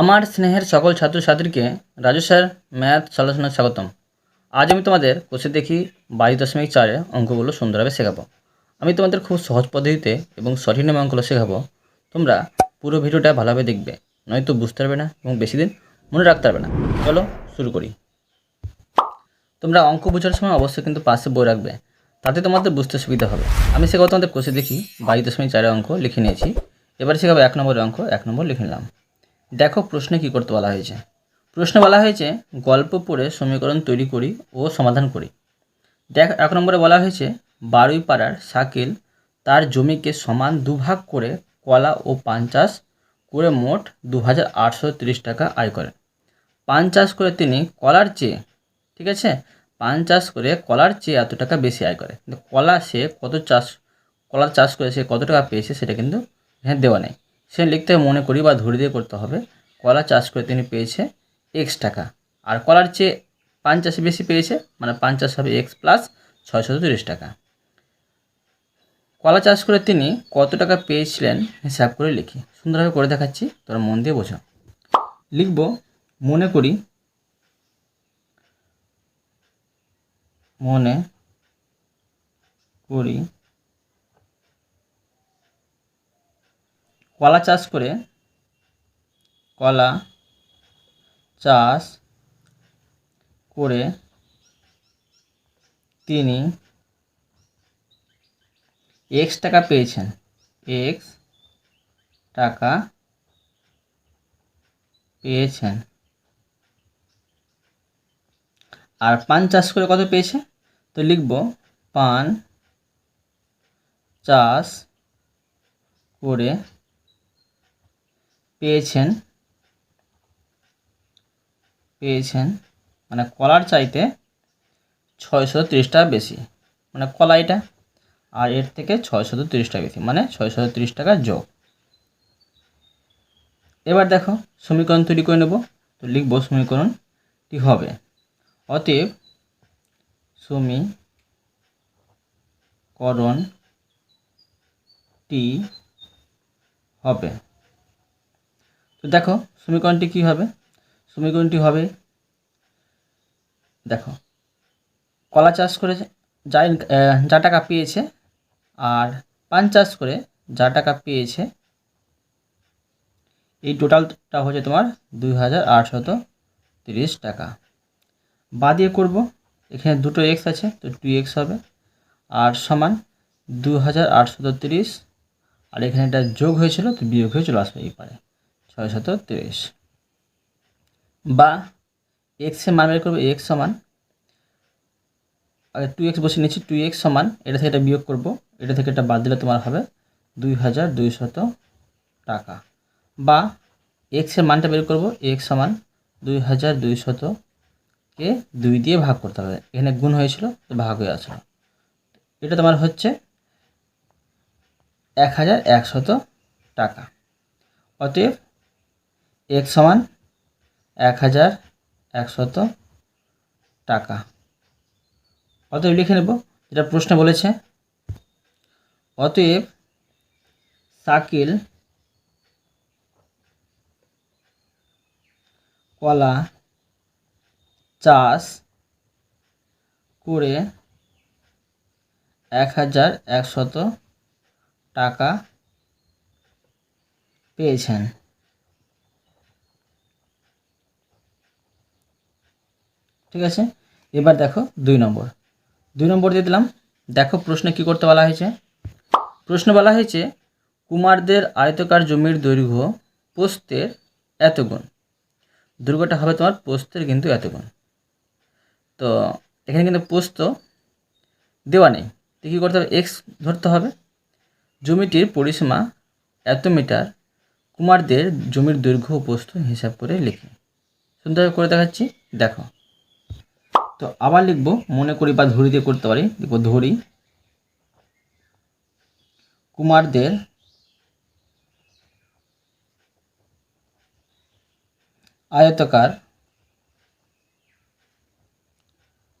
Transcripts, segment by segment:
আমার স্নেহের সকল ছাত্রছাত্রীকে রাজু স্যার, ম্যাথ সলিউশনে স্বাগতম। আজ আমি তোমাদের কোষে দেখি বাইশ দশমিক চারে অঙ্কগুলো সুন্দরভাবে শেখাবো। আমি তোমাদের খুব সহজ পদ্ধতিতে এবং সঠিক নামে অঙ্কগুলো শেখাবো। তোমরা পুরো ভিডিওটা ভালোভাবে দেখবে, নয়তো বুঝতে পারবে না এবং বেশি দিন মনে রাখতে পারবে না। চলো শুরু করি। তোমরা অঙ্ক বোঝার সময় অবশ্যই কিন্তু পাশে বই রাখবে, তাতে তোমাদের বুঝতে সুবিধা হবে। আমি শেখাবো তোমাদের কোষে দেখি বাইশ দশমিক চারের অঙ্ক লিখে নিয়েছি। এবারে শেখাবো এক নম্বরের অঙ্ক, এক নম্বর লিখে নিলাম। দেখো প্রশ্নে কী করতে বলা হয়েছে। প্রশ্নে বলা হয়েছে, গল্প পড়ে সমীকরণ তৈরি করি ও সমাধান করি। দেখ, এক নম্বরে বলা হয়েছে বারুই পাড়ার শাকিল তার জমিকে সমান দুভাগ করে কলা ও পান চাষ করে মোট দু টাকা আয় করেন পান চাষ করে তিনি কলার চেয়ে, ঠিক আছে? পান চাষ করে কলার চেয়ে এত টাকা বেশি আয় করে। কলা সে কত চাষ কলার চাষ করে সে কত টাকা পেয়েছে সেটা কিন্তু এখানে দেওয়া নেই। সে লিখতে মনে করি বা ধরে দিয়ে করতে হবে, কলা চাষ করে তিনি পেয়েছে এক্স টাকা। আর কলার চেয়ে পান চাষে বেশি পেয়েছে মানে পান চাষ হবে এক্স প্লাস ছয়শো তিরিশ টাকা। কলা চাষ করে তিনি কত টাকা পেয়েছিলেন হিসাব করে লিখি। সুন্দরভাবে করে দেখাচ্ছি, তোরা মন দিয়ে বোঝো। লিখব, মনে করি মনে করি কলা চাষ করে কলা চাষ করে তিনি এক্স টাকা পেয়েছেন। এক্স টাকা পেয়েছেন। আর পান চাষ করে কত পেয়েছে? তো লিখব, পান চাষ করে পেয়েছেন পেয়েছেন মানে কলার চাইতে ছয়শো তিরিশ টাকা বেশি। মানে কলা এটা, আর এর থেকে ছয়শত তিরিশ টাকা বেশি মানে ছয়শত তিরিশ টাকা যোগ। এবার দেখো, সমীকরণ তৈরি করে নেব, তো লিখব সমীকরণটি হবে। অতএব সমীকরণটি হবে। দেখো, সমীকরণটি কী হবে? সমীকরণটি হবে, দেখো, কলা চাষ করে যা যা টাকা পেয়েছে আর পান চাষ করে যা টাকা পেয়েছে, এই টোটালটা হচ্ছে তোমার দুই হাজার আটশত তিরিশ টাকা। বা দিয়ে করব, এখানে দুটো এক্স আছে, তো টু এক্স হবে, আর সমান দু হাজার আটশত তিরিশ, আর এখানে এটা যোগ হয়েছিল, তো বিয়োগ হয়ে চলে আসবে এই পারে। ছয় শত তিরিশ। বা এক্সের মান বের করব এক্স সমান, আগে টু এক্স বসে নিচ্ছি টু এক্স সমান, এটা থেকে এটা বিয়োগ করব, এটা থেকে এটা বাদ দিলে তোমার হবে দুই হাজার দুইশত টাকা। বা এক্সের মানটা বের করব এক্স সমান দুই হাজার দুইশতকে দুই দিয়ে ভাগ করতে হবে। এখানে গুণ হয়েছিল, তো ভাগ হয়ে আসলো এটা তোমার হচ্ছে এক হাজার একশত টাকা। অতএব এক সমান এক হাজার একশত টাকা। অতএব লিখে নেব, যেটা প্রশ্ন বলেছে, অতএব সাকিল কলা চাষ করে এক হাজার একশত টাকা পেয়েছেন। ঠিক আছে? এবার দেখো দুই নম্বর। দুই নম্বর দিয়ে দিলাম, দেখো প্রশ্নে কি করতে বলা হয়েছে? প্রশ্ন বলা হয়েছে, কুমারদের আয়তকার জমির দৈর্ঘ্য পোস্তের এত গুণ দৈর্ঘ্যটা হবে তোমার পোস্তের কিন্তু এত গুণ তো এখানে কিন্তু পোস্ত দেওয়া নেই। তো কী করতে হবে? এক্স ধরতে হবে। জমিটির পরিসীমা এত মিটার, কুমারদের জমির দৈর্ঘ্য পোস্ত হিসাব করে লিখি। সুন্দরভাবে করে দেখাচ্ছি। দেখো। তো আবার লিখব, মনে করি বা ধরি দিয়ে করতে পারি। লিখব ধরি। কুমারদের আয়তকার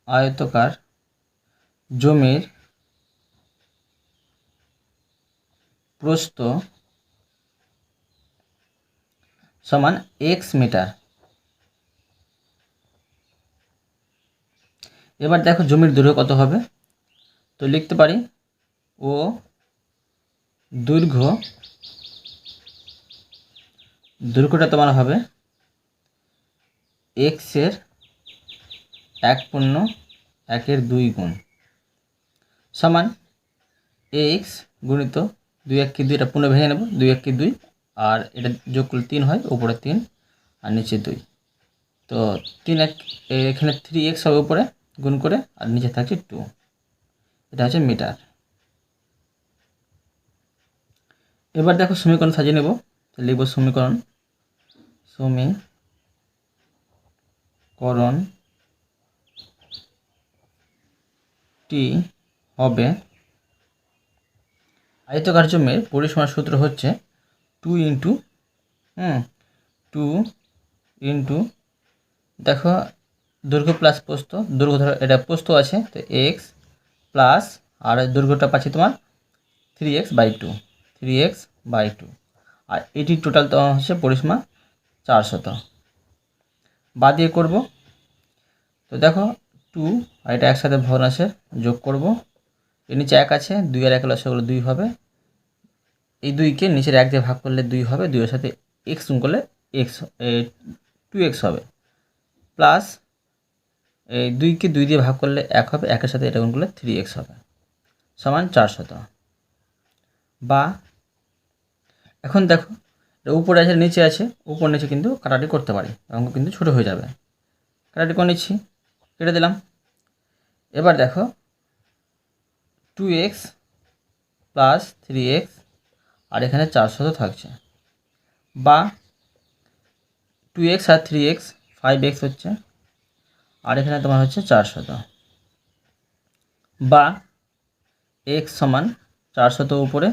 আয়তকার জমির প্রস্থ সমান এক্স মিটার এবার দেখো জমির দৈর্ঘ্য কত হবে? তো লিখতে পারি, ও দৈর্ঘ্য, দৈর্ঘ্যটা তোমার হবে এক্সের এক পূর্ণ একের দুই গুণ। সমান এক্স গুণিত দুই এক কি দুই এটা পূর্ণ ভেঙে নেব, দুই এক কি দুই, আর এটা যোগ করলে তিন হয়, উপরে তিন আর নিচে দুই। তো তিন এক এখানে থ্রি এক্স হবে উপরে গুণ করে, আর নিচে থাকছে টু এটা হচ্ছে মিটার এবার দেখো সমীকরণ সাজিয়ে নেব। লিখব সমীকরণ। সমীকরণ টি হবে আয়তকার জমির পরিসীমার সূত্র হচ্ছে two into hmm two into দেখো দৈর্ঘ্য প্লাস পোস্ত দৈর্ঘ্য ধরো এটা পোস্ত আছে, তো এক্স প্লাস আর দৈর্ঘ্যটা পাচ্ছি তোমার three x by two three x by two আর এটি টোটাল তো হচ্ছে পরিসীমা চারশত বাদ দিয়ে করব। তো দেখো টু আর এটা একসাথে ভগ্নাংশের যোগ করব। এর নিচে এক আছে, দুই আর এক লসাগুলো দুই হবে। এই দুইকে নিচের এক দিয়ে ভাগ করলে দুই হবে, দুইয়ের সাথে এক্স গুণ করলে এক্স টু এক্স হবে। প্লাস এই দুইকে দুই দিয়ে ভাগ করলে এক হবে, একের সাথে এটা গুণ করলে থ্রি এক্স হবে। সমান চারশত বা এখন দেখো উপরে আছে, নিচে আছে, উপর নিচে কিন্তু কাটাটি করতে পারি, অঙ্ক কিন্তু ছোটো হয়ে যাবে। কাটাটি করে নিচ্ছি, কেটে দিলাম। এবার দেখো two x plus three x আর এখানে চারশত থাকছে। বা টু এক্স আর থ্রি এক্স ফাইভ এক্স হচ্ছে আর এখানে তোমার হচ্ছে চারশত বা এক্স সমান চারশত উপরে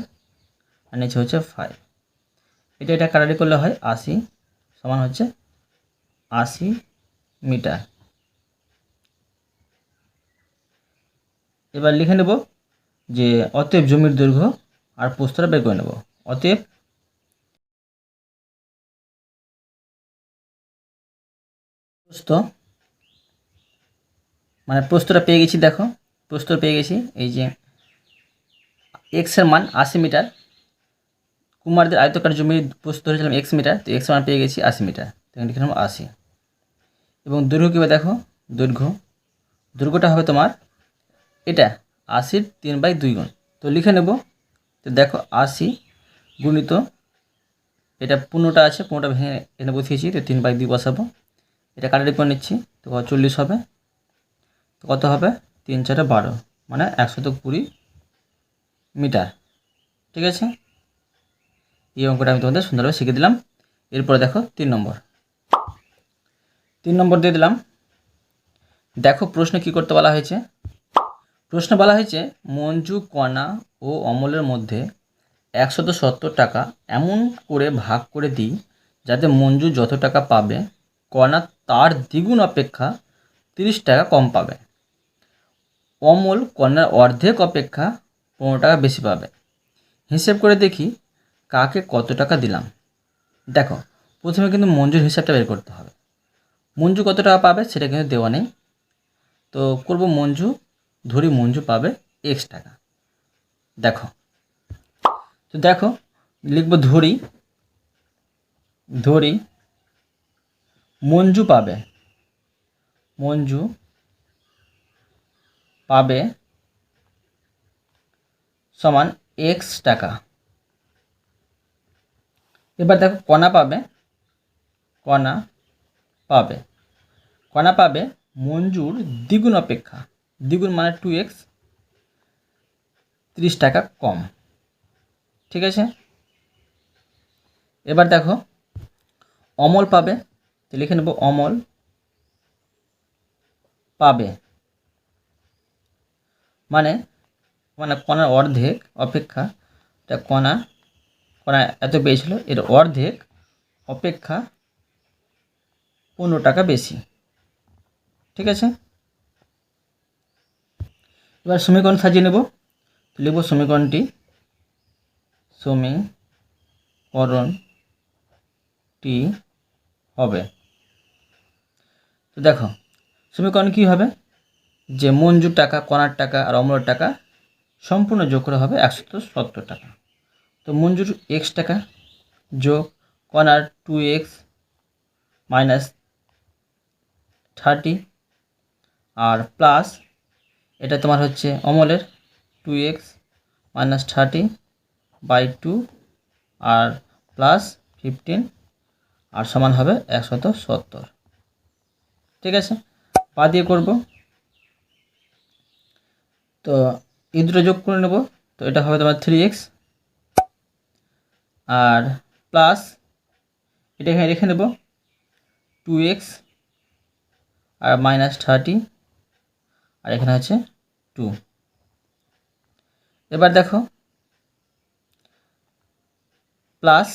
আর নিচে হচ্ছে ফাইভ এটা এটা কাটারি করলে হয় আশি সমান হচ্ছে আশি মিটার। এবার লিখে নেব যে অতএব জমির দৈর্ঘ্য আর প্রস্তরা বের করে নেব। অতএব প্রস্থ মানে প্রস্তরা পেয়ে গেছি, দেখো। প্রস্তর পেয়ে গেছি, এই যে এক্সের মান আশি মিটার। কুমারদের আয়তকার জমির প্রস্ত ধরেছিলাম এক্স মিটার, তো এক্স মান পেয়ে গেছি আশি মিটার। তো আশি। এবং দৈর্ঘ্য কীভাবে দেখো? দৈর্ঘ্য। দৈর্ঘ্যটা হবে তোমার এটা, আশির তিন বাই দুই গুণ। তো লিখে নেব, তো দেখো আশি গুণিত, এটা পনেরোটা আছে, পনেরোটা ভেঙে এনে বসিয়েছি, তো তিন বাই দুই বসাবো। এটা কাটারি করে নিচ্ছি, তো চল্লিশ হবে। কত হবে? তিন চারে বারো মানে একশত কুড়ি মিটার। ঠিক আছে? এই অঙ্কটা আমি তোমাদের সুন্দরভাবে শিখে দিলাম। এরপরে দেখো তিন নম্বর। তিন নম্বর দিয়ে দিলাম। দেখো প্রশ্ন কি করতে বলা হয়েছে? প্রশ্ন বলা হয়েছে, মঞ্জু, কণা ও অমলের মধ্যে একশত সত্তর টাকা এমন করে ভাগ করে দিই যাতে মঞ্জু যত টাকা পাবে, কণা তার দ্বিগুণ অপেক্ষা তিরিশ টাকা কম পাবে। অমল কন্যার অর্ধেক অপেক্ষা পনেরো টাকা বেশি পাবে। হিসেব করে দেখি কাকে কত টাকা দিলাম। দেখো, প্রথমে কিন্তু মঞ্জুর হিসাবটা বের করতে হবে। মঞ্জু কত টাকা পাবে সেটা কিন্তু দেওয়া নেই। তো করব মঞ্জু, ধরি মঞ্জু পাবে এক্স টাকা। দেখো, তো দেখো, লিখব ধরি ধরি মঞ্জু পাবে। মঞ্জু পাবে সমান এক্স টাকা। এবার দেখো কণা পাবে কণা পাবে। কণা পাবে মঞ্জুর দ্বিগুণ অপেক্ষা। দ্বিগুণ মানে টু এক্স তিরিশ টাকা কম। ঠিক আছে? এবার দেখো, অমল পাবে লিখে নেব অমল পাবে। মানে মানে কণার অর্ধেক অপেক্ষা এটা কণা কণা এত পেয়েছিল, এর অর্ধেক অপেক্ষা পনেরো টাকা বেশি। ঠিক আছে? এবার সমীকরণ সাজিয়ে নেব। লিখব সমীকরণটি। সমীকরণটি হবে। তো দেখো, সমীকরণ কী হবে? যে মঞ্জুর টাকা কণার টাকা আর অমলের টাকা সম্পূর্ণ যোগ করে হবে একশত সত্তর টাকা। তো মঞ্জুর এক্স টাকা যোগ কণার টু এক্স মাইনাস থার্টি আর প্লাস এটা তোমার হচ্ছে অমলের two x minus thirty by two R plus fifteen আর সমান হবে একশত সত্তর। ঠিক আছে? পা দিয়ে করব। তো এই দুটো যোগ করে নেব। তো এটা হবে তোমার থ্রি এক্স আর প্লাস এটা এখানে রেখে নেব। টু এক্স আর মাইনাস থার্টি আর এখানে হচ্ছে টু এবার দেখো প্লাস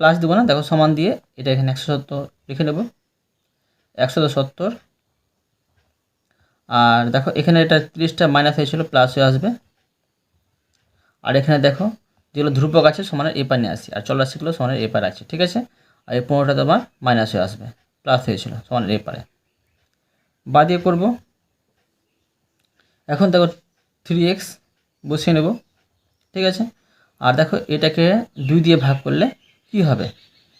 প্লাস দেবো না, দেখো সমান দিয়ে এটা এখানে একশো সত্তর লিখে নেব। একশো সত্তর আর দেখো, এখানে এটা তিরিশটা মাইনাস হয়েছিল প্লাস হয়ে আসবে। আর এখানে দেখো, যেগুলো ধ্রুবক আছে, সমানের এপার নিয়ে আসি আর চল্লাশিগুলো সমানের এপার আছে, ঠিক আছে? আর এই পনেরোটা তোমার মাইনাস হয়ে আসবে প্লাস হয়েছিল সমানের এপারে বা দিয়ে করব। এখন দেখো থ্রি এক্স বসিয়ে নেব, ঠিক আছে? আর দেখো, এটাকে দুই দিয়ে ভাগ করলে কি হবে?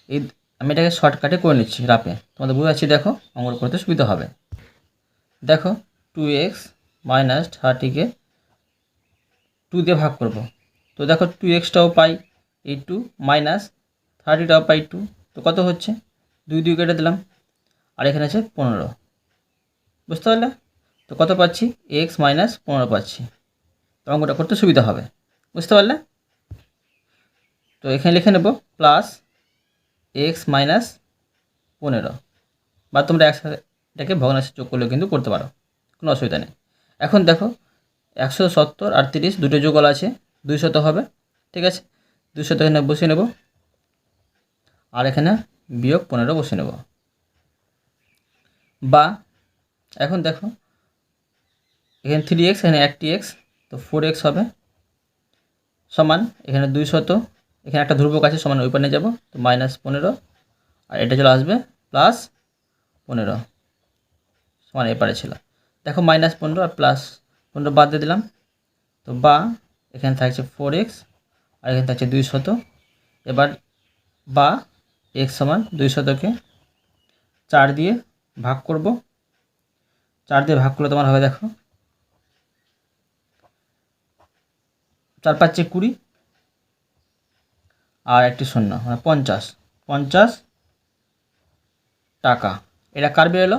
এই আমি এটাকে শর্টকাটে করে নিচ্ছি রাপে তোমাদের বুঝাচ্ছি, দেখো অঙ্কন করতে সুবিধা হবে। দেখো টু এক্স মাইনাস থার্টিকে টু দিয়ে ভাগ করব। তো দেখো টু এক্সটাও পাই এই টু মাইনাস থার্টিটাও পাই টু তো কত হচ্ছে? দুই দুই কেটে দিলাম। আর এখানে আছে পনেরো। বুঝতে পারলে? তো কত পাচ্ছি? এক্স মাইনাস পনেরো পাচ্ছি। তো অঙ্কটা করতে সুবিধা হবে। বুঝতে পারলে? তো এখানে লিখে নেব প্লাস এক্স মাইনাস পনেরো। বা তোমরা একসাথে এটাকে ভগ্নাংশে যোগ করলেও কিন্তু করতে পারো। কোনো অসুবিধা নেই। এখন দেখো, একশো সত্তর আর তিরিশ দুটো যুগল আছে দুইশত হবে, ঠিক আছে? দুইশত এখানে বসিয়ে নেব, আর এখানে বিয়োগ পনেরো বসিয়ে নেব। বা, এখন দেখো, এখানে থ্রি এক্স এখানে একটি এক্স তো ফোর এক্স হবে, সমান, এখানে দুই শত এখানে একটা ধ্রুবক আছে, সমান ওই পানে যাব, তো মাইনাস পনেরো, আর এটা চলে আসবে প্লাস পনেরো, সমান এপারে ছিল। দেখো মাইনাস পনেরো আর প্লাস পনেরো বাদ দিয়ে দিলাম। তো বা, এখানে থাকছে ফোর এক্স আর এখানে থাকছে দুই শত এবার বা এক্স সমান দুই শতকে চার দিয়ে ভাগ করব। চার দিয়ে ভাগ করলে তোমার হবে দেখো চার পাঁচে কুড়ি আর একটি শূন্য মানে পঞ্চাশ। পঞ্চাশ টাকা। এটা কার বেরোলো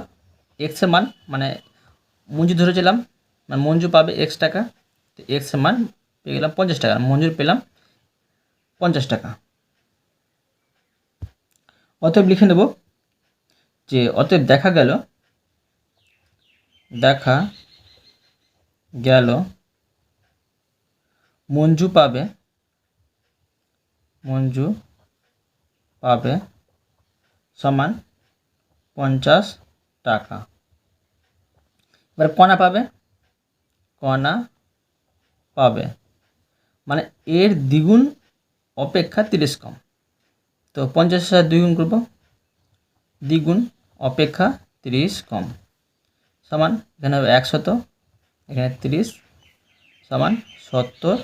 এক্সের মান মানে মঞ্জু ধরেছিলাম মানে মঞ্জু পাবে এক্স টাকা, তো এক্সের মান পেয়ে গেলাম পঞ্চাশ টাকা মঞ্জুর পেলাম পঞ্চাশ টাকা। অতএব লিখে নেব যে, অতএব দেখা গেল দেখা গেল, মঞ্জু পাবে মঞ্জু পাবে সমান পঞ্চাশ টাকা। এবার কণা পাবে? কণা পাবে। মানে এর দ্বিগুণ অপেক্ষা তিরিশ কম। তো পঞ্চাশ হাজার দ্বিগুণ করব। দ্বিগুণ অপেক্ষা তিরিশ কম। সমান, এখানে হবে একশত এখানে তিরিশ সমান সত্তর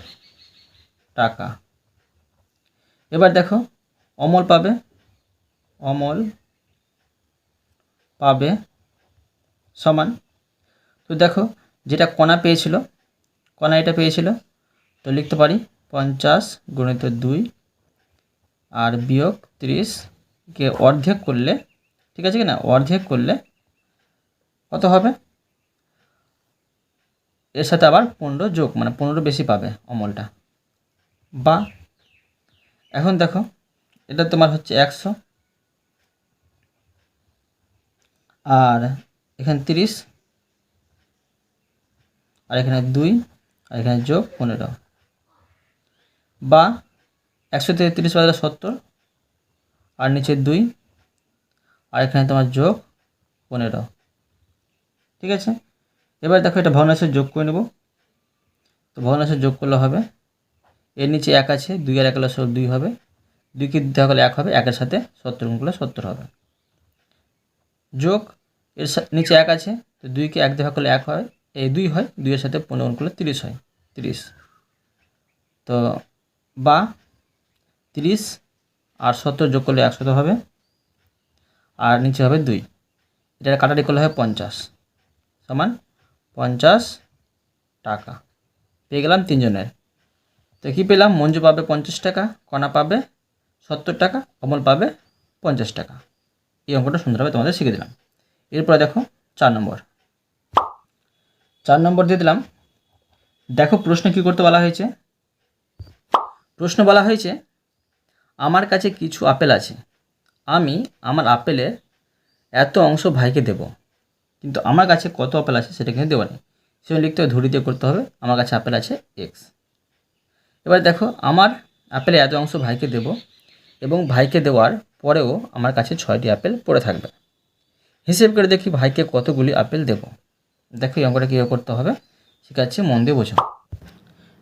টাকা। এবার দেখো, অমল পাবে? অমল পাবে সমান তো দেখো, যেটা কণা পেয়েছিল, কণা এটা পেয়েছিল, তো লিখতে পারি পঞ্চাশ গণিত দুই আর বিয়োগ ত্রিশকে অর্ধেক করলে, ঠিক আছে কি না? অর্ধেক করলে কত হবে? এর সাথে আবার পনেরো যোগ মানে পনেরো বেশি পাবে অমলটা। বা এখন দেখো, এটা তোমার হচ্ছে একশো। আর এখানে তিরিশ আর এখানে দুই, আর এখানে যোগ পনেরো। বা একশো থেকে তিরিশ বাজারে সত্তর, আর নিচে দুই, আর এখানে তোমার যোগ পনেরো। ঠিক আছে? এবার দেখো এটা ভগ্নাংশের যোগ করে নেব। তো ভগ্নাংশের যোগ করলে হবে, এর নিচে এক আছে, দুই আর এক হলে দুই হবে। দুইকে দিতে গেলে এক হবে, একের সাথে সত্তর গুণ সত্তর হবে। যোগ, এর নিচে এক আছে, তো দুইকে এক দেখা করলে এক হয়। এই দুই হয়, দুইয়ের সাথে পনেরো করলে তিরিশ হয়, তিরিশ। তো বা তিরিশ আর সত্তর যোগ করলে একশত হবে, আর নিচে হবে দুই। এটা কাটারি করলে হয় পঞ্চাশ, সমান পঞ্চাশ টাকা। পেয়ে গেলাম তিনজনের। তো কী পেলাম? মঞ্জু পাবে পঞ্চাশ টাকা, কণা পাবে সত্তর টাকা, অমল পাবে পঞ্চাশ টাকা। এই অঙ্কটা সুন্দরভাবে তোমাদের শিখে দিলাম। এরপরে দেখো চার নম্বর। চার নম্বর দিয়ে দিলাম। দেখো প্রশ্ন কী করতে বলা হয়েছে? প্রশ্ন বলা হয়েছে, আমার কাছে কিছু আপেল আছে। আমি আমার আপেলের এত অংশ ভাইকে দেব, কিন্তু আমার কাছে কত আপেল আছে সেটা কিন্তু দেওয়া নেই। সেটা লিখতে হবে ধরি দিয়ে করতে হবে, আমার কাছে আপেল আছে এক্স এবার দেখো, আমার আপেলে এত অংশ ভাইকে দেব এবং ভাইকে দেওয়ার পরেও আমার কাছে ছয়টি আপেল পড়ে থাকবে। হিসেব করে দেখি ভাইকে কতগুলি আপেল দেব। দেখো এই অঙ্কটা কীভাবে করতে হবে। শিখাচ্ছি, মন দিয়ে বোঝো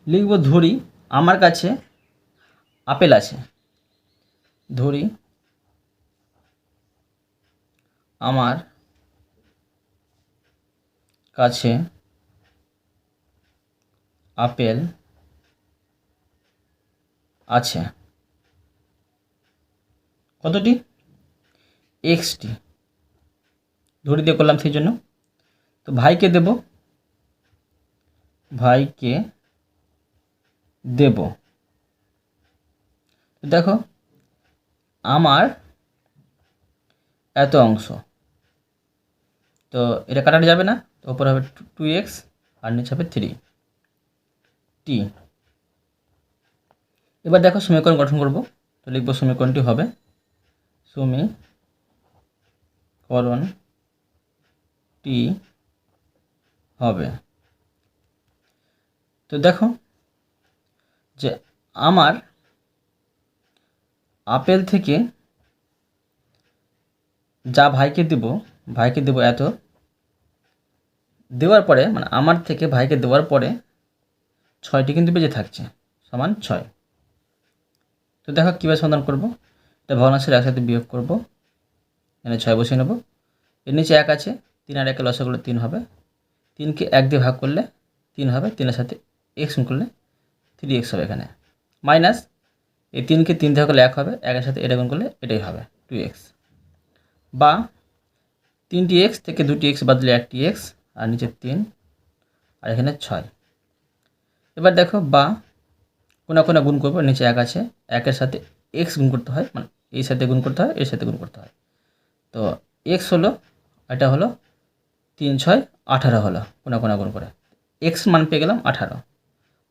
লিখব, ধরি, আমার কাছে আপেল আছে। ধরি, আমার কাছে আপেল আছে। কতটি? এক্সটি। ধরে দিয়ে করলাম সেই জন্য। তো ভাইকে দেব। ভাইকে দেব। দেখো, আমার এত অংশ। তো এটা কাটানো যাবে না, তো ওপরে হবে টু এক্স আর নিচে হবে থ্রি টি এবার দেখো সমীকরণ গঠন করব। তো লিখব সমীকরণটি হবে সমীকরণ টি হবে। তো দেখো যে আমার আপেল থেকে যা ভাইকে দেব ভাইকে দেব এত, দেওয়ার পরে মানে আমার থেকে ভাইকে দেওয়ার পরে ছয়টি কিন্তু বেঁচে থাকছে, সমান ছয়। তো দেখো কীভাবে সমাধান করব? এটা ভগ্নাংশের একসাথে বিয়োগ করব। এখানে ছয় বসিয়ে নেব। এর নিচে এক আছে, তিন আর একে লসা করলে তিন হবে। তিনকে এক দিয়ে ভাগ করলে তিন হবে, তিনের সাথে এক্স করলে থ্রি এক্স হবে এখানে। মাইনাস এই তিনকে তিন দিয়ে করলে এক হবে, একের সাথে এটা গুণ করলে এটাই হবে টু এক্স বা তিনটি এক্স থেকে দুটি এক্স বাদলে একটি এক্স আর নিচে তিন, আর এখানে ছয়। এবার দেখো, বা কোনা কোনা গুণ করব, নিচে এক আছে, একের সাথে এক্স গুণ করতে হয় মানে এই সাথে গুণ করতে হয়, এর সাথে গুণ করতে হয়। তো এক্স হলো, এটা হলো তিন, ছয়, আঠারো হলো, কোনা কোনা গুণ করে। এক্স মান পেয়ে গেলাম আঠারো।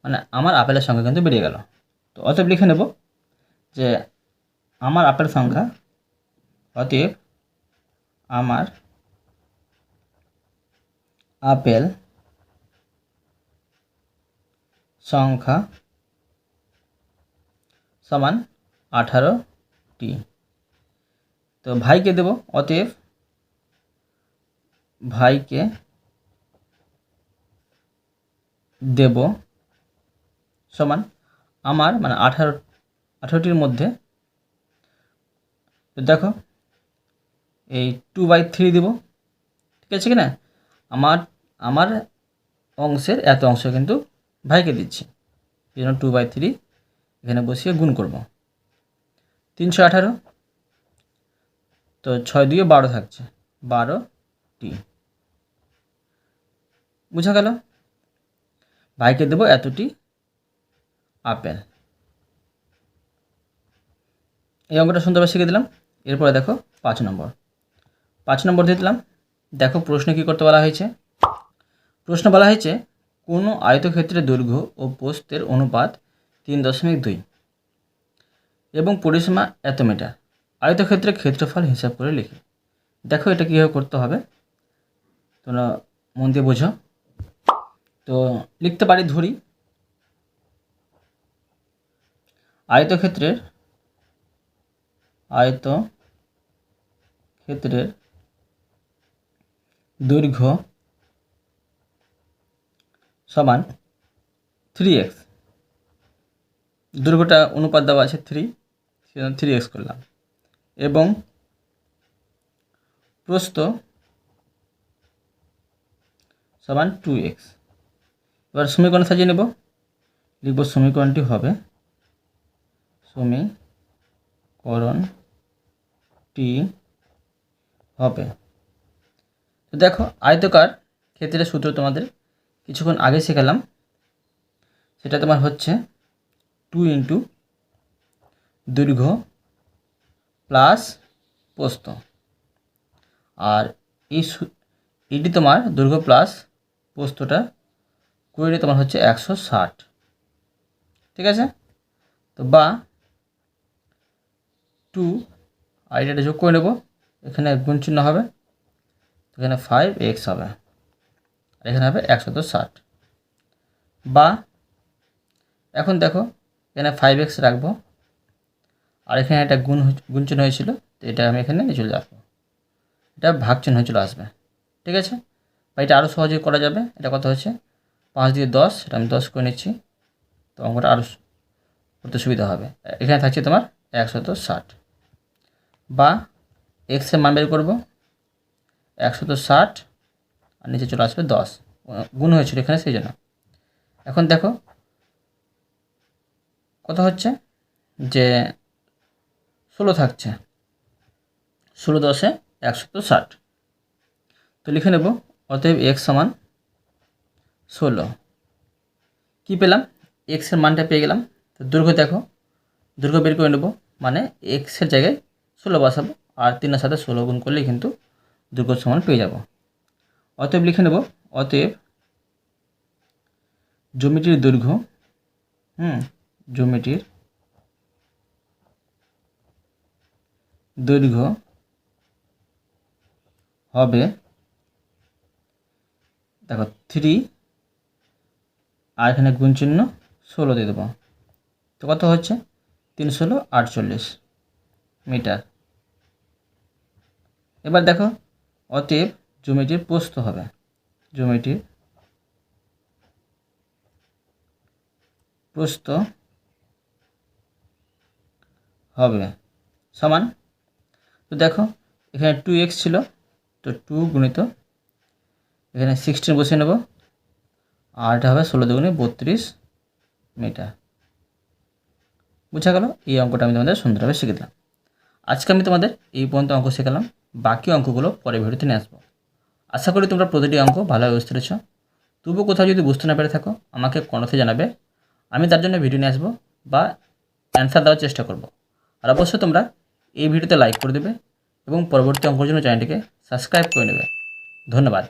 মানে আমার আপেলের সংখ্যা কিন্তু বেড়ে গেল। তো অতএব লিখে নেব যে আমার আপেল সংখ্যা, অতএব আমার আপেল সংখ্যা সমান আঠারোটি তো ভাইকে দেব, অতএব ভাইকে দেব সমান আমার মানে আঠারো, আঠারোটির মধ্যে। দেখো, এই টু বাই থ্রি দেবো। ঠিক আছে কি না আমার আমার অংশের এত অংশ কিন্তু ভাইকে দিচ্ছি। এই জন্য টু বাই থ্রি এখানে বসিয়ে গুণ করব। তিনশো আঠারো। তো ছয় দিয়ে বারো থাকছে। বারো টি বুঝা গেল? ভাইকে দেবো এতটি আপেল। এই অঙ্কটা সুন্দরভাবে শিখে দিলাম। এরপরে দেখো পাঁচ নম্বর। পাঁচ নম্বর দিয়ে দিলাম, দেখো প্রশ্ন কী করতে বলা হয়েছে? প্রশ্ন বলা হয়েছে, কোনো আয়তক্ষেত্রের দৈর্ঘ্য ও প্রস্থের অনুপাত তিন দশমিক দুই এবং পরিসীমা এত মিটার। আয়তক্ষেত্রের ক্ষেত্রফল হিসাব করে লিখি। দেখো এটা কীভাবে করতে হবে। তোমরা মন দিয়ে বোঝো। তো লিখতে পারি ধরি। আয়তক্ষেত্রের আয়ত ক্ষেত্রের দৈর্ঘ্য সমান থ্রি এক্স দৈর্ঘ্যটা অনুপাত দেওয়া আছে থ্রি থ্রি এক্স করলাম। এবং প্রস্থ সমান টু এক্স এবার সমীকরণ সাজিয়ে নেব। লিখব সমীকরণটি হবে সমীকরণটি হবে। তো দেখো, আয়তকার ক্ষেত্রে সূত্র তোমাদের কিছুক্ষণ আগে শেখালাম। সেটা তোমার হচ্ছে টু ইন্টু দৈর্ঘ্য প্লাস পোস্ত আর এই এটি তোমার দৈর্ঘ্য প্লাস প্রস্থটা কুড়িটি তোমার হচ্ছে একশো ষাট। ঠিক আছে? তো বা টু এটা যোগ করে নেব। এখানে গুণ চিহ্ন হবে। এখানে ফাইভ এক্স হবে। আর এখানে হবে একশত ষাট। বা এখন দেখো, এখানে ফাইভ এক্স রাখব। আর এখানে একটা গুণ গুণ চিহ্ন হয়েছিল, তো এটা আমি এখানে নিয়ে চলে আসব। এটা ভাগ চিহ্ন চলে আসবে। ঠিক আছে? বা এটা আরও সহজে করা যাবে। এটা কত হচ্ছে পাঁচ দিয়ে দশ, এটা আমি দশ করে নিচ্ছি। তো অঙ্কটা আরও করতে সুবিধা হবে। এখানে থাকছে তোমার একশত ষাট। বা এক্সের মান বের করব। একশত ষাট আর নিচে চলে আসবে দশ। গুণ হয়েছিল এখানে সেই জন্য। এখন দেখো কত হচ্ছে যে ষোলো থাকছে। ষোলো দশে একশত ষাট। তো লিখে নেব, অতএব এক্স সমান ষোলো। কী পেলাম? এক্সের মানটা পেয়ে গেলাম। তো দৈর্ঘ্য দেখো। দৈর্ঘ্য বের করে নেব। মানে এক্সের জায়গায় ষোলো বসাবো আর তিনের সাথে ষোলো গুণ করলেই কিন্তু দৈর্ঘ্য সমান পেয়ে যাব। অতএব লিখে নেব, অতএব জমিটির দৈর্ঘ্য হুম, জমিটির দৈর্ঘ্য হবে, দেখো থ্রি আর এখানে গুণ চিহ্ন ষোলো দিয়ে দেবো। তো কত হচ্ছে? তিন ষোলো, আটচল্লিশ মিটার। এবার দেখো, অতএব জমিটির পোস্ত হবে। জমিটির প্রস্থ হবে সমান। তো দেখো, এখানে টু এক্স ছিল, তো টু গুণিত, এখানে সিক্সটিন বসিয়ে নেব। আর হবে ষোলো দুগুণে বত্রিশ মিটার। বুঝা গেল? এই অঙ্কটা আমি তোমাদের সুন্দরভাবে শিখে দিলাম। আজকে আমি তোমাদের এই পর্যন্ত অঙ্ক শেখালাম। বাকি অঙ্কগুলো পরে ভিডিওতে নিয়ে আসব। আশা করি তোমরা প্রতিটি অঙ্ক ভালোভাবে বুঝতে পেরেছ। তবুও কোথাও যদি বুঝতে না পেরে থাকো, আমাকে কনতে জানাবে। আমি তার জন্য ভিডিও নিয়ে আসব বা অ্যান্সার দেওয়ার চেষ্টা করব। আর অবশ্যই তোমরা এই ভিডিওতে লাইক করে দেবে এবং পরবর্তী অঙ্কের জন্য চ্যানেলটিকে সাবস্ক্রাইব করে নেবে। ধন্যবাদ।